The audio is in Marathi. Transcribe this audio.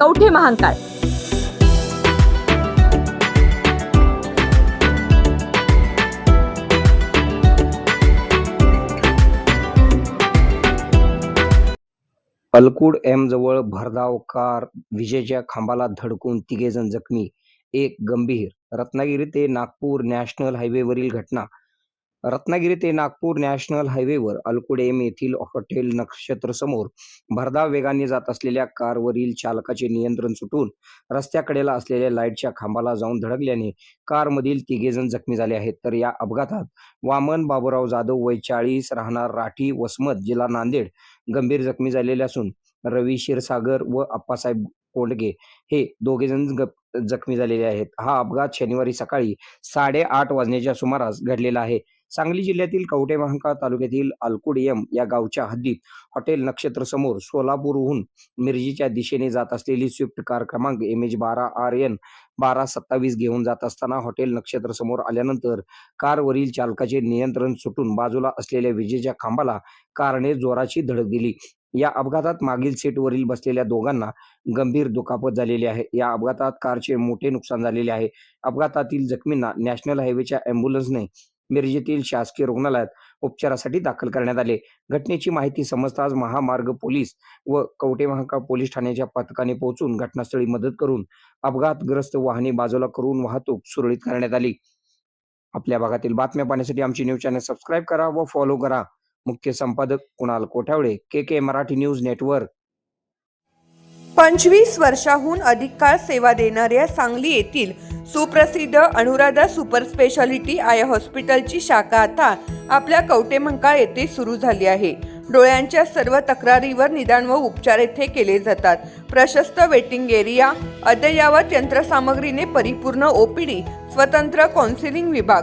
Kavathe Mahankal Alkud M जवळ भरधाव कार विजेच्या खांबाला धडकून तिघे जण जखमी. एक गंभीर रत्नागिरी ते नागपूर नॅशनल हायवेवरील घटना. रत्नागिरी ते नागपूर नॅशनल हायवेवर अल्कुडेम एम येथील हॉटेल नक्षत्र समोर भरधाव वेगाने जात असलेल्या कारवरील चालकाचे नियंत्रण सुटून रस्त्याकडेला असलेल्या लाईटच्या खांबाला जाऊन धडकल्याने कारमधील तिघे जण जखमी झाले आहेत. तर या अपघातात वामन बाबूराव जाधव वय चाळीस राहणार राठी वसमत जिल्हा नांदेड गंभीर जखमी झालेले असून रवी क्षीरसागर व अप्पासाहेब कोंडगे हे दोघे जण जखमी झालेले आहेत. हा अपघात शनिवारी सकाळी साडेआठ वाजण्याच्या सुमारास घडलेला आहे. सांगली जिल्ह्यातील कवठे महांकाळ तालुक्यातील अलकुडियम या गावच्या हद्दीत हॉटेल नक्षत्र समोर सोलापूरहून मिरजीच्या दिशेने जात असलेली स्विफ्ट कार क्रमांक एम एच बारा आर एन बारा सत्तावीस घेऊन जात असताना हॉटेल नक्षत्र समोर आल्यानंतर कारवरील चालकाचे नियंत्रण सुटून बाजूला असलेल्या विजेच्या खांबाला कारने जोराची धडक दिली. या अपघातात मागील सीटवरील बसलेल्या दोघांना गंभीर दुखापत झालेली आहे. या अपघातात कारचे मोठे नुकसान झालेले आहे. अपघातातील जखमींना नॅशनल हायवेच्या अँब्युलन्सने मिरजेतील शासकीय रुग्णालयात उपचारासाठी दाखल करण्यात आले. घटनेची माहिती समजताच महामार्ग पोलीस व कवटेमहांका पोलीस ठाण्याच्या पथकाने पोहोचून घटनास्थळी मदत करून अपघातग्रस्त वाहने बाजूला करून वाहतूक सुरळीत करण्यात आली. आपल्या भागातील बातम्या पाहण्यासाठी आमची न्यूज चॅनल सबस्क्राईब करा व फॉलो करा. मुख्य संपादक Kunal Kothavale K K Marathi news network. पंचवीस वर्षाहून अधिक काळ सेवा देणाऱ्या सांगली येथील सुप्रसिद्ध अनुराधा सुपर स्पेशालिटी आय हॉस्पिटलची शाखा आता आपल्या कवटे मंकाळ येथे सुरू झाली आहे. डोळ्यांच्या सर्व तक्रारीवर निदान व उपचार येथे केले जातात. प्रशस्त वेटिंग एरिया अद्ययावत यंत्रसामग्रीने परिपूर्ण ओपीडी स्वतंत्र काउन्सिलिंग विभाग